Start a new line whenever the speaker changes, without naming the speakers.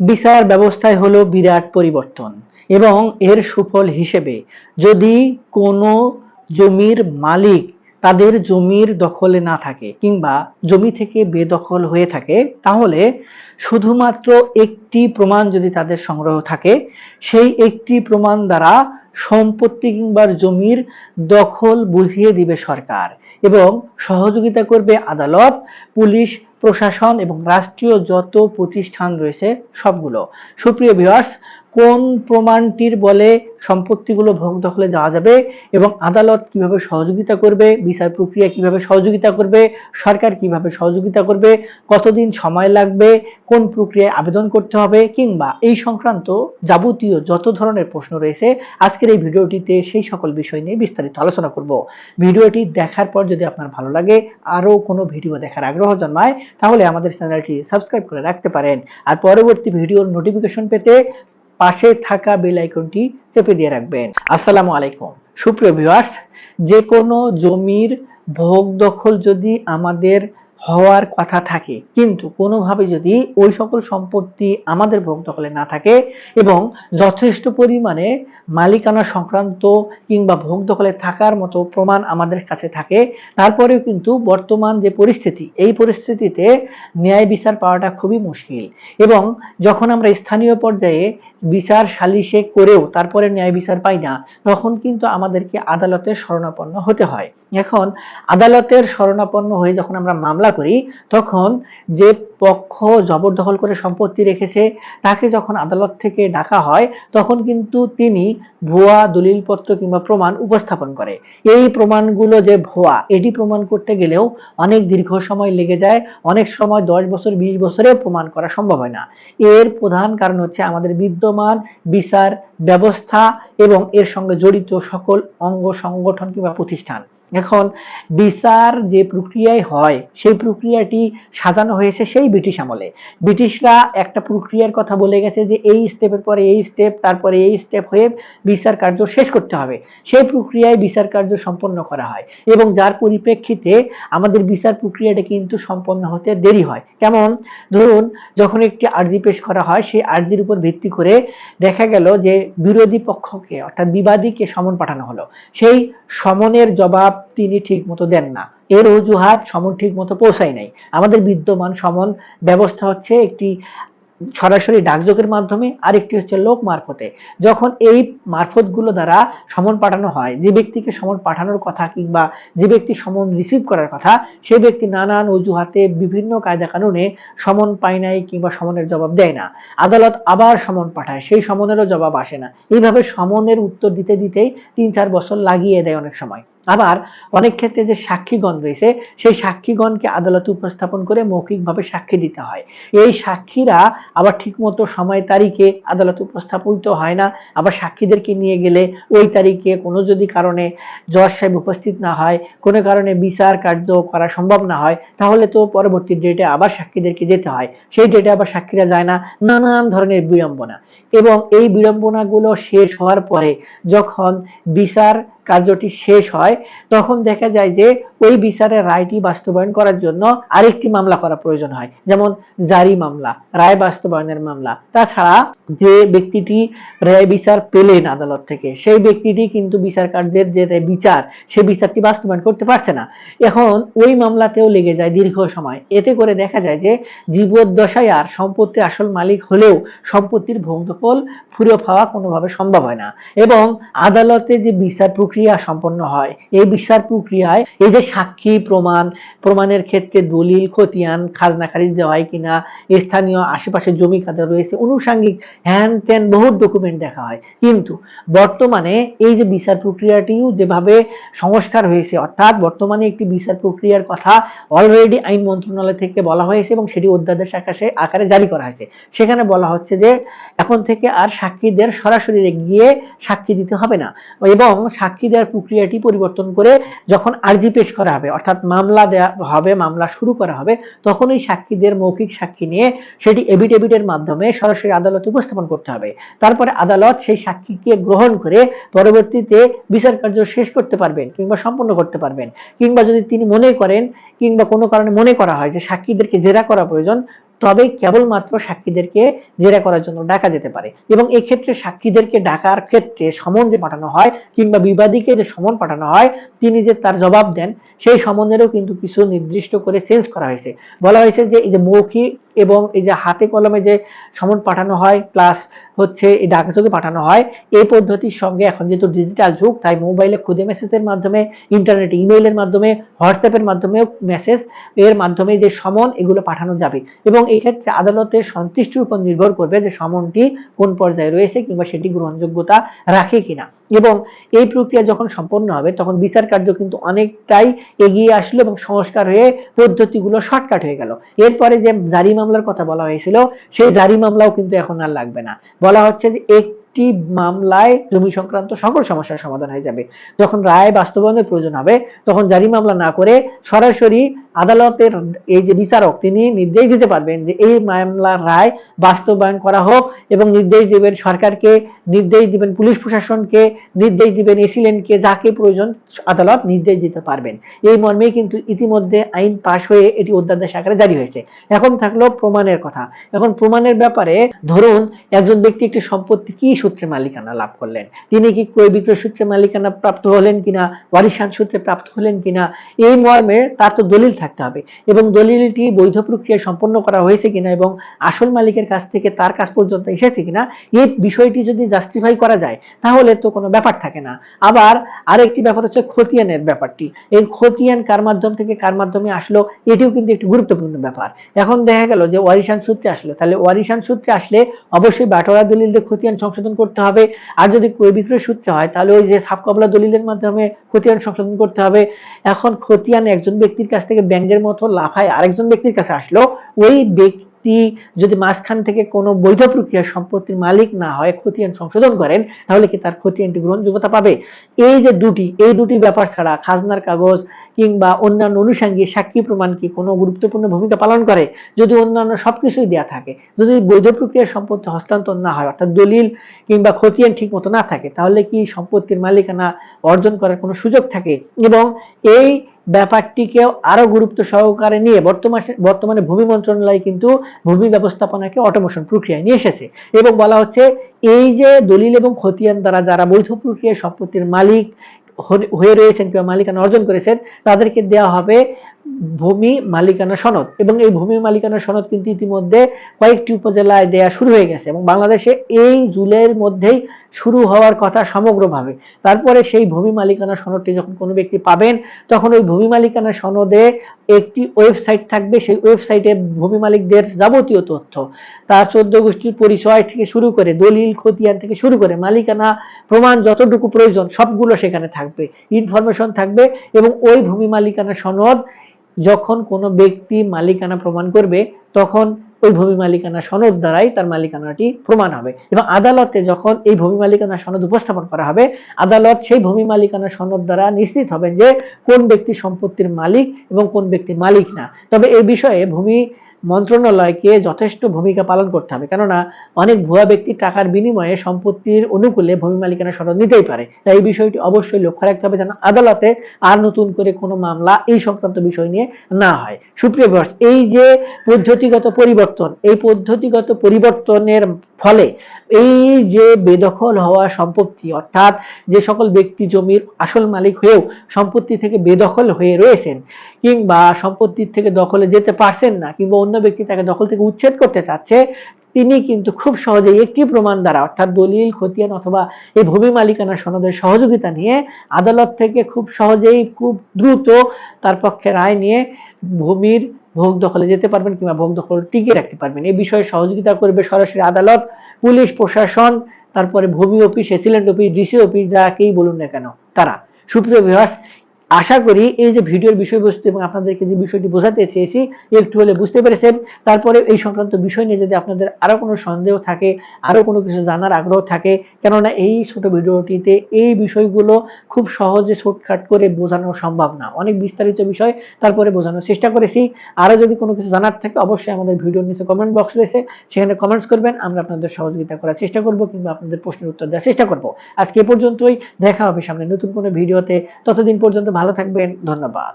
বিচার ব্যবস্থায় হলো বিরাট পরিবর্তন এবং এর সুফল হিসেবে যদি কোনো জমির মালিক তাদের জমির দখলে না থাকে কিংবা জমি থেকে বেদখল হয়ে থাকে, তাহলে শুধুমাত্র একটি প্রমাণ যদি তাদের সংগ্রহ থাকে, সেই একটি প্রমাণ দ্বারা সম্পত্তি কিংবা জমির দখল বুঝিয়ে দিবে সরকার। এবং সহযোগিতা করবে আদালত পুলিশ প্রশাসন এবং রাষ্ট্রীয় যত প্রতিষ্ঠান রয়েছে সবগুলো। সুপ্রিয় ভিউয়ার্স কোন প্রমাণটির বলে সম্পত্তিগুলো ভোগ দখলে যাওয়া যাবে এবং আদালত কীভাবে সহযোগিতা করবে, বিচার প্রক্রিয়া কীভাবে সহযোগিতা করবে, সরকার কীভাবে সহযোগিতা করবে, কতদিন সময় লাগবে, কোন প্রক্রিয়ায় আবেদন করতে হবে কিংবা এই সংক্রান্ত যাবতীয় যত ধরনের প্রশ্ন রয়েছে আজকের এই ভিডিওটিতে সেই সকল বিষয় নিয়ে বিস্তারিত আলোচনা করব। ভিডিওটি দেখার পর যদি আপনার ভালো লাগে, আরও কোনো ভিডিও দেখার আগ্রহ জন্মায়, তাহলে আমাদের চ্যানেলটি সাবস্ক্রাইব করে রাখতে পারেন। আর পরবর্তী ভিডিওর নোটিফিকেশন পেতে পাশে থাকা বেল আইকনটি চেপে দিয়ে রাখবেন। আসসালামু আলাইকুম। সুপ্রিয় ভিউয়ার্স যে কোনো জমির ভোগ দখল যদি আমাদের হওয়ার কথা থাকে। কিন্তু কোনোভাবে যদি ওই সকল সম্পত্তি আমাদের ভোগ দখলে না থাকে এবং যথেষ্ট পরিমাণে মালিকানা সংক্রান্ত কিংবা ভোগ দখলে থাকার মতো প্রমাণ আমাদের কাছে থাকে, তারপরেও কিন্তু বর্তমান যে পরিস্থিতি, এই পরিস্থিতিতে ন্যায় বিচার পাওয়াটা খুবই মুশকিল। এবং যখন আমরা স্থানীয় পর্যায়ে বিচার সালিশে করেও তারপরে ন্যায় বিচার পাই না, তখন কিন্তু আমাদেরকে আদালতের শরণাপন্ন হতে হয়। এখন আদালতের শরণাপন্ন হয়ে যখন আমরা মামলা করি, তখন যে পক্ষ জবরদখল করে সম্পত্তি রেখেছে, তাকে যখন আদালত থেকে ডাকা হয়, তখন কিন্তু তিনি ভুয়া দলিলপত্র কিংবা প্রমাণ উপস্থাপন করে। এই প্রমাণগুলো যে ভুয়া, এটি প্রমাণ করতে গেলেও অনেক দীর্ঘ সময় লেগে যায়, অনেক সময় দশ বছর, বিশ বছরে প্রমাণ করা সম্ভব হয় না। এর প্রধান কারণ হচ্ছে আমাদের বিদ্যমান বিচার ব্যবস্থা এবং এর সঙ্গে জড়িত সকল অঙ্গ সংগঠন কিংবা প্রতিষ্ঠান। এখন বিচার যে প্রক্রিয়ায় হয়, সেই প্রক্রিয়াটি সাজানো হয়েছে সেই ব্রিটিশ আমলে। ব্রিটিশরা একটা প্রক্রিয়ার কথা বলে গেছে যে এই স্টেপের পরে এই স্টেপ তারপরে এই স্টেপ হয়ে বিচার কার্য শেষ করতে হবে। সেই প্রক্রিয়ায় বিচার কার্য সম্পন্ন করা হয় এবং যার পরিপ্রেক্ষিতে আমাদের বিচার প্রক্রিয়াটা কিন্তু সম্পন্ন হতে দেরি হয়। কেমন? ধরুন, যখন একটি আর্জি পেশ করা হয়, সেই আর্জির উপর ভিত্তি করে দেখা গেল যে বিরোধী পক্ষকে, অর্থাৎ বিবাদীকে সমন পাঠানো হলো। সেই সমনের জবাব তিনি ঠিক মতো দেন না। এর অজুহাত সমন ঠিক মতো পৌঁছায় নাই। আমাদের বিদ্যমান সমন ব্যবস্থা হচ্ছে একটি সরাসরি ডাকযোগের মাধ্যমে, আরেকটি হচ্ছে লোক মারফতে। যখন এই মারফতগুলো দ্বারা সমন পাঠানো হয়, যে ব্যক্তিকে সমন পাঠানোর কথা কিংবা যে ব্যক্তি সমন রিসিভ করার কথা সেই ব্যক্তি নানান অজুহাতে বিভিন্ন কায়দা কানুনে সমন পায় নাই কিংবা সমনের জবাব দেয় না। আদালত আবার সমন পাঠায়, সেই সমনেরও জবাব আসে না। এইভাবে সমনের উত্তর দিতে দিতেই তিন চার বছর লাগিয়ে দেয় অনেক সময়। আবার অনেক ক্ষেত্রে যে সাক্ষীগণ রয়েছে, সেই সাক্ষীগণকে আদালতে উপস্থাপন করে মৌখিকভাবে সাক্ষী দিতে হয়। এই সাক্ষীরা আবার ঠিকমতো সময় তারিখে আদালতে উপস্থাপিত হয় না। আবার সাক্ষীদেরকে নিয়ে গেলে ওই তারিখে কোনো যদি কারণে জজ সাহেব উপস্থিত না হয়, কোনো কারণে বিচার কার্য করা সম্ভব না হয়, তাহলে তো পরবর্তী ডেটে আবার সাক্ষীদেরকে যেতে হয়। সেই ডেটে আবার সাক্ষীরা যায় না। নানান ধরনের বিড়ম্বনা। এবং এই বিড়ম্বনাগুলো শেষ হওয়ার পরে যখন বিচার কার্যটি শেষ হয়, তখন দেখা যায় যে ওই বিচারের রায়টি বাস্তবায়ন করার জন্য আরেকটি মামলা করা প্রয়োজন হয়, যেমন জারি মামলা, রায় বাস্তবায়নের মামলা। তাছাড়া যে ব্যক্তিটি রায় বিচার পেলেন আদালত থেকে, সেই ব্যক্তিটি কিন্তু বিচার কার্যের যে বিচার সেই বিচারটি বাস্তবায়ন করতে পারছে না। এখন ওই মামলাতেও লেগে যায় দীর্ঘ সময়। এতে করে দেখা যায় যে জীবদ্দশায় আর সম্পত্তির আসল মালিক হলেও সম্পত্তির দখল ফুরে পাওয়া কোনোভাবে সম্ভব হয় না। এবং আদালতে যে বিচার প্রক্রিয়া সম্পন্ন হয়। এই বিচার প্রক্রিয়ায় এই যে সাক্ষী প্রমাণ, প্রমাণের ক্ষেত্রে দলিল, খতিয়ান, খাজনা খারিজ দেওয়া হয় কিনা, স্থানীয় আশেপাশে জমি কাদা রয়েছে, অনুষাঙ্গিক হ্যান ত্যান বহু ডকুমেন্ট দেখা হয়। কিন্তু বর্তমানে এই যে বিচার প্রক্রিয়াটিও যেভাবে সংস্কার হয়েছে, অর্থাৎ বর্তমানে একটি বিচার প্রক্রিয়ার কথা অলরেডি আইন মন্ত্রণালয় থেকে বলা হয়েছে এবং সেটি অধ্যাদেশ আকাশে আকারে জারি করা হয়েছে। সেখানে বলা হচ্ছে যে এখন থেকে আর সাক্ষীদের সরাসরি গিয়ে সাক্ষী দিতে হবে না এবং সাক্ষী দেওয়ার প্রক্রিয়াটি পরিবর্তন করে যখন আর্জি পেশ করা হবে, অর্থাৎ মামলা দেওয়া হবে, মামলা শুরু করা হবে, তখন ওই সাক্ষীদের মৌখিক সাক্ষী নিয়ে সেটি এভিডেভিটের মাধ্যমে সরাসরি আদালতে উপস্থাপন করতে হবে। তারপরে আদালত সেই সাক্ষীকে গ্রহণ করে পরবর্তীতে বিচার কার্য শেষ করতে পারবেন কিংবা সম্পন্ন করতে পারবেন। কিংবা যদি তিনি মনে করেন, কিংবা কোনো কারণে মনে করা হয় যে সাক্ষীদেরকে জেরা করা প্রয়োজন তবে কেবলমাত্র সাক্ষীদেরকে জেরা করার জন্য ডাকা যেতে পারে। এবং এক্ষেত্রে সাক্ষীদেরকে ডাকার ক্ষেত্রে সমন যে পাঠানো হয় কিংবা বিবাদীকে যে সমন পাঠানো হয়, তিনি যে তার জবাব দেন, সেই সমনেরও কিন্তু কিছু নির্দিষ্ট করে চেঞ্জ করা হয়েছে। বলা হয়েছে যে এই যে মৌখিক এবং এই যে হাতে কলমে যে সমন পাঠানো হয় প্লাস হচ্ছে এই ডাকযোগে পাঠানো হয়। এই পদ্ধতির সঙ্গে এখন যেহেতু ডিজিটাল যুগ, তাই মোবাইলে খুদে মেসেজের মাধ্যমে ইন্টারনেট ইমেইলের মাধ্যমে হোয়াটসঅ্যাপের মাধ্যমে মেসেজ এর মাধ্যমে যে সমন, এগুলো পাঠানো যাবে। এবং এই ক্ষেত্রে আদালতের সন্তুষ্টির উপর নির্ভর করবে যে সমনটি কোন পর্যায়ে রয়েছে কিংবা সেটি গ্রহণযোগ্যতা রাখে কিনা। এবং এই প্রক্রিয়া যখন সম্পন্ন হবে, তখন বিচার কার্য কিন্তু অনেকটাই এগিয়ে আসলো এবং সংস্কার হয়ে পদ্ধতিগুলো শর্টকাট হয়ে গেল। এরপরে যে জারি মামলার কথা বলা হয়েছিল, সেই জারি মামলাও কিন্তু এখন আর লাগবে না। বলা হচ্ছে যে একটি মামলায় জমি সংক্রান্ত সকল সমস্যার সমাধান হয়ে যাবে। যখন রায় বাস্তবায়নের প্রয়োজন হবে, তখন জারি মামলা না করে সরাসরি আদালতের এই যে বিচারক, তিনি নির্দেশ দিতে পারবেন যে এই মামলার রায় বাস্তবায়ন করা হোক এবং নির্দেশ দিবেন সরকারকে, নির্দেশ দিবেন পুলিশ প্রশাসনকে, নির্দেশ দিবেন এসিলেন্টকে যাকে প্রয়োজন আদালত নির্দেশ দিতে পারবেন। এই মর্মে কিন্তু ইতিমধ্যে আইন পাশ হয়ে এটি অধ্যাদেশ আকারে জারি হয়েছে। এখন থাকল প্রমাণের কথা। এখন প্রমাণের ব্যাপারে ধরুন একজন ব্যক্তি একটি সম্পত্তি কি সূত্রে মালিকানা লাভ করলেন। তিনি কি ক্রয় বিক্রয় সূত্রে মালিকানা প্রাপ্ত হলেন কিনা, ওয়ারিশান সূত্রে প্রাপ্ত হলেন কিনা, এই মর্মে তার তো দলিল থাকতে হবে এবং দলিলটি বৈধ প্রক্রিয়া সম্পন্ন করা হয়েছে কিনা এবং আসল মালিকের কাছ থেকে তার কাছ পর্যন্ত এসেছে কিনা এই বিষয়টি যদি জাস্টিফাই করা যায়, তাহলে তো কোনো ব্যাপার থাকে না। আবার আরেকটি ব্যাপার হচ্ছে খতিয়ানের ব্যাপারটি। এই খতিয়ান কার মাধ্যম থেকে কার মাধ্যমে আসলো, এটিও কিন্তু একটি গুরুত্বপূর্ণ ব্যাপার। এখন দেখা গেল যে ওয়ারিশান সূত্রে আসলো। তাহলে ওয়ারিশান সূত্রে আসলে অবশ্যই বাটোয়ারা দলিল দিয়ে খতিয়ান সংশোধন করতে হবে। আর যদি ক্রয় বিক্রয় সূত্রে হয়, তাহলে ওই যে সাবকবলা দলিলের মাধ্যমে খতিয়ান সংশোধন করতে হবে। এখন খতিয়ান একজন ব্যক্তির কাছ থেকে ব্যাংকের মতো লাফায় আরেকজন ব্যক্তির কাছে আসলো, ওই ব্যক্তি যদি মাঝখান থেকে কোনো বৈধ প্রক্রিয়া সম্পত্তির মালিক না হয়, খতিয়ান সংশোধন করেন, তাহলে কি তার খতিয়ানটি গ্রহণযোগ্যতা পাবে? এই যে দুটি, এই দুটি ব্যাপার ছাড়া খাজনার কাগজ কিংবা অন্যান্য অনুষঙ্গিক সাক্ষী প্রমাণ কি কোনো গুরুত্বপূর্ণ ভূমিকা পালন করে? যদি অন্যান্য সবকিছুই দেয়া থাকে, যদি বৈধ প্রক্রিয়ার সম্পত্তি হস্তান্তর না হয়, অর্থাৎ দলিল কিংবা খতিয়ান ঠিক মতো না থাকে, তাহলে কি সম্পত্তির মালিকানা অর্জন করার কোনো সুযোগ থাকে? এবং এই ব্যাপারটিকেও আরও গুরুত্ব সহকারে নিয়ে বর্তমানে বর্তমানে ভূমি মন্ত্রণালয় কিন্তু ভূমি ব্যবস্থাপনাকে অটোমেশন প্রক্রিয়ায় নিয়ে এসেছে। এবং বলা হচ্ছে, এই যে দলিল এবং খতিয়ান দ্বারা যারা বৈধ প্রক্রিয়ায় সম্পত্তির মালিক হয়ে রয়েছেন কিংবা মালিকানা অর্জন করেছেন, তাদেরকে দেওয়া হবে ভূমি মালিকানা সনদ। এবং এই ভূমি মালিকানা সনদ কিন্তু ইতিমধ্যে কয়েকটি উপজেলায় দেয়া শুরু হয়ে গেছে। এবং বাংলাদেশে এই জুলের মধ্যেই শুরু হওয়ার কথা সমগ্রভাবে। তারপরে সেই ভূমি মালিকানা সনদটি যখন কোনো ব্যক্তি পাবেন, তখন ওই ভূমি মালিকানা সনদে একটি ওয়েবসাইট থাকবে। সেই ওয়েবসাইটে ভূমি মালিকদের যাবতীয় তথ্য। তার চোদ্দ গোষ্ঠীর পরিচয় থেকে শুরু করে, দলিল, খতিয়ান থেকে শুরু করে, মালিকানা, প্রমাণ যতটুকু প্রয়োজন, সবগুলো সেখানে থাকবে। ইনফরমেশন থাকবে এবং ওই ভূমি মালিকানা সনদ যখন কোনো ব্যক্তি মালিকানা প্রমাণ করবে, তখন ওই ভূমি মালিকানা সনদ দ্বারাই তার মালিকানাটি প্রমাণ হবে এবং আদালতে যখন এই ভূমি মালিকানা সনদ উপস্থাপন করা হবে, আদালত সেই ভূমি মালিকানা সনদ দ্বারা নিশ্চিত হবেন যে কোন ব্যক্তি সম্পত্তির মালিক এবং কোন ব্যক্তি মালিক না। তবে এই বিষয়ে ভূমি মন্ত্রণালয়কে যথেষ্ট ভূমিকা পালন করতে হবে। কেননা, অনেক ভুয়া ব্যক্তি টাকার বিনিময়ে সম্পত্তির অনুকূলে ভূমি মালিকানা সনদ নিতেই পারে। তাই এই বিষয়টি অবশ্যই লক্ষ্য রাখতে হবে যেন আদালতে আর নতুন করে কোনো মামলা এই সংক্রান্ত বিষয় নিয়ে না হয়। সুপ্রিয় এই যে পদ্ধতিগত পরিবর্তন, এই পদ্ধতিগত পরিবর্তনের ফলে এই যে বেদখল হওয়া সম্পত্তি, অর্থাৎ যে সকল ব্যক্তি জমির আসল মালিক হয়েও সম্পত্তি থেকে বেদখল হয়ে রয়েছেন, কিংবা সম্পত্তির থেকে দখলে যেতে পারছেন না, কিংবা অন্য ব্যক্তি তাকে দখল থেকে উচ্ছেদ করতে চাচ্ছে, তিনি কিন্তু খুব সহজেই একটি প্রমাণ দ্বারা, অর্থাৎ দলিল, খতিয়ান অথবা এই ভূমি মালিকানা সনদের সহযোগিতা নিয়ে আদালত থেকে খুব সহজেই খুব দ্রুত তার পক্ষে রায় নিয়ে ভূমির ভোগ দখলে যেতে পারবেন কিংবা ভোগ দখল টিকিয়ে রাখতে পারবেন। এই বিষয়ে সহযোগিতা করবে সরাসরি আদালত, পুলিশ, প্রশাসন, তারপরে ভূমি office AC land office, DC office, যাকেই বলুন না কেন, তারা। সুপ্রিয় বিভাস আশা করি এই যে ভিডিওর বিষয়বস্তু এবং আপনাদেরকে যে বিষয়টি বোঝাতে চেয়েছি, একটু হলে বুঝতে পেরেছেন। তারপরে এই সংক্রান্ত বিষয় নিয়ে যদি আপনাদের আরও কোনো সন্দেহ থাকে আরও কোনো কিছু জানার আগ্রহ থাকে, কেননা এই ছোট ভিডিওটিতে এই বিষয়গুলো খুব সহজে শর্টকাট করে বোঝানো সম্ভব না। অনেক বিস্তারিত বিষয় তারপরে বোঝানোর চেষ্টা করেছি। আরও যদি কোনো কিছু জানার থাকে, অবশ্যই আমাদের ভিডিওর নিচে কমেন্ট বক্স রয়েছে। সেখানে কমেন্টস করবেন, আমরা আপনাদের সহযোগিতা করার চেষ্টা করব কিংবা আপনাদের প্রশ্নের উত্তর দেওয়ার চেষ্টা করব। আজকে এ পর্যন্তই। দেখা হবে সামনে নতুন কোনো ভিডিওতে। ততদিন পর্যন্ত ভালো থাকবেন ধন্যবাদ।